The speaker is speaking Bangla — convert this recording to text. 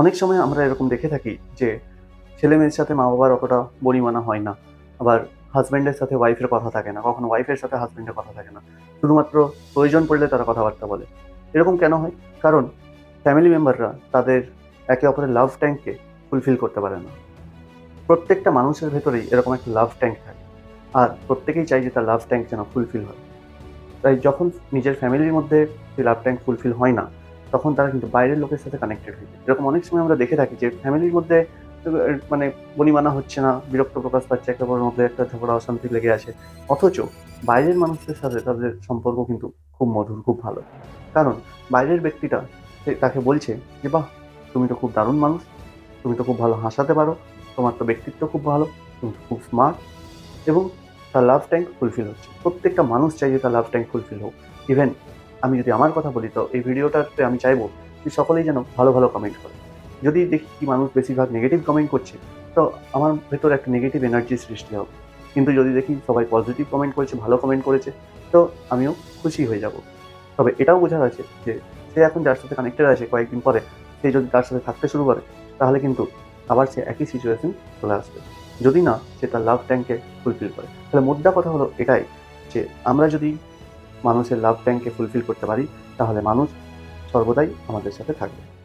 অনেক সময় আমরা এরকম দেখে থাকি যে ছেলে মেয়ের সাথে মা বাবার অতটা বনিমানা হয় না, আবার হাজব্যান্ডের সাথে ওয়াইফের কথা থাকে না, কখনো ওয়াইফের সাথে হাজব্যান্ডের কথা থাকে না। শুধুমাত্র প্রয়োজন পড়লে তারা কথাবার্তা বলে। এরকম কেন হয়? কারণ ফ্যামিলি মেম্বাররা তাদের একে অপরের লাভ ট্যাঙ্ককে ফুলফিল করতে পারে না। প্রত্যেকটা মানুষের ভেতরেই এরকম একটা লাভ ট্যাঙ্ক থাকে, আর প্রত্যেকেই চাই যে তার লাভ ট্যাঙ্ক যেন ফুলফিল হয়। তাই যখন নিজের ফ্যামিলির মধ্যে সেই লাভ ট্যাঙ্ক ফুলফিল হয় না তখন তারা কিন্তু বাইরের লোকের সাথে কানেক্টেড হয়ে এরকম অনেক সময় আমরা দেখে থাকি যে ফ্যামিলির মধ্যে মানে বনিমানা হচ্ছে না, বিরক্ত প্রকাশ পাচ্ছে একে অপরের মধ্যে একটা ঝগড়া, অশান্তি লেগে আছে অথচ বাইরের মানুষদের সাথে তাদের সম্পর্ক কিন্তু খুব মধুর, খুব ভালো। কারণ বাইরের ব্যক্তিটা তাকে বলছে যে, বাহ, তুমি তো খুব দারুণ মানুষ, তুমি তো খুব ভালো হাসাতে পারো, তোমার তো ব্যক্তিত্ব খুব ভালো, তুমি তো খুব স্মার্ট এবং তার লাভ ট্যাঙ্ক ফুলফিল হচ্ছে। প্রত্যেকটা মানুষ চাই যে তার লাভ ট্যাঙ্ক ফুলফিল হোক। ইভেন আমি যদি আমার কথা বলি, তো এই ভিডিওটাতে আমি চাইব যে সকলেই যেন ভালো ভালো কমেন্ট করে। যদি দেখি কি মানুষ বেশিরভাগ নেগেটিভ কমেন্ট করছে, তো আমার ভেতর একটা নেগেটিভ এনার্জির সৃষ্টি হবে। কিন্তু যদি দেখি সবাই পজিটিভ কমেন্ট করেছে, ভালো কমেন্ট করেছে, তো আমিও খুশি হয়ে যাব। তবে এটাও বোঝার আছে যে সে এখন যার সাথে কানেক্টেড আছে কয়েকদিন পরে, সে যদি তার সাথে থাকতে শুরু করে, তাহলে কিন্তু আবার সে একই সিচুয়েশন চলে আসবে। যদি না, সে তার লাভ ট্যাঙ্কে ফুলফিল করে। তাহলে মোদ্দা কথা হলো এটাই যে আমরা যদি মানুষের লাভ ট্যাঙ্কে ফুলফিল করতে পারি তাহলে মানুষ সর্বদাই আমাদের সাথে থাকবে।